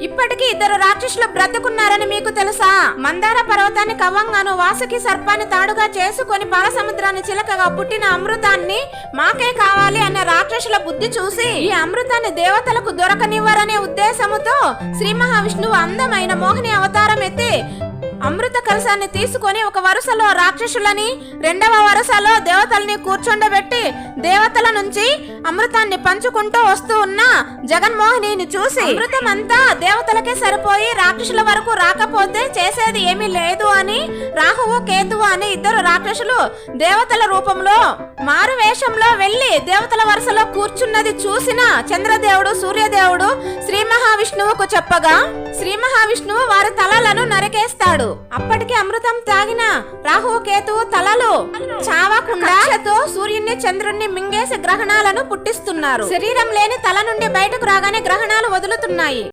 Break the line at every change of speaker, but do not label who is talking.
ఇప్పటికీ ఇద్దరు రాక్షసులు బ్రతుకున్నారని మీకు తెలుసా? మందార పర్వతాన్ని కవ్వంగాను వాసుకి సర్పాన్ని తాడుగా చేసుకొని పాల సముద్రాన్ని చిలకగా పుట్టిన అమృతాన్ని మాకే కావాలి అనే రాక్షసుల బుద్ధి చూసి ఈ అమృతాన్ని దేవతలకు దొరకనివ్వరనే ఉద్దేశముతో శ్రీ మహావిష్ణువు అందమైన మోహిని అవతారం ఎత్తి అమృత కలశాన్ని తీసుకొని ఒక వరుసలో రాక్షసులని రెండవ వరుసలో దేవతల్ని కూర్చుండబెట్టి దేవతల నుంచి అమృతాన్ని పంచుకుంటూ వస్తూ ఉన్న జగన్మోహిని చూసి అమృతం అంతా దేవతలకే సరిపోయి రాక్షసుల వరకు రాకపోతే చేసేది ఏమీ లేదు అని రాహువు కేతువు అని ఇద్దరు రాక్షసులు దేవతల రూపంలో మారు వేషంలో వెళ్ళి దేవతల వరుసలో కూర్చున్నది చూసిన చంద్రదేవుడు సూర్యదేవుడు మహావిష్ణువుకు చెప్పగా శ్రీ మహావిష్ణువు వారి తలలను నరికేస్తాడు. అప్పటికి అమృతం తాగిన రాహు కేతువు తలలు చావకుండా సూర్యుని చంద్రుణ్ణి మింగేసి గ్రహణాలను పుట్టిస్తున్నారు. శరీరం లేని తల నుండి బయటకు రాగానే గ్రహణాలు వదులుతున్నాయి.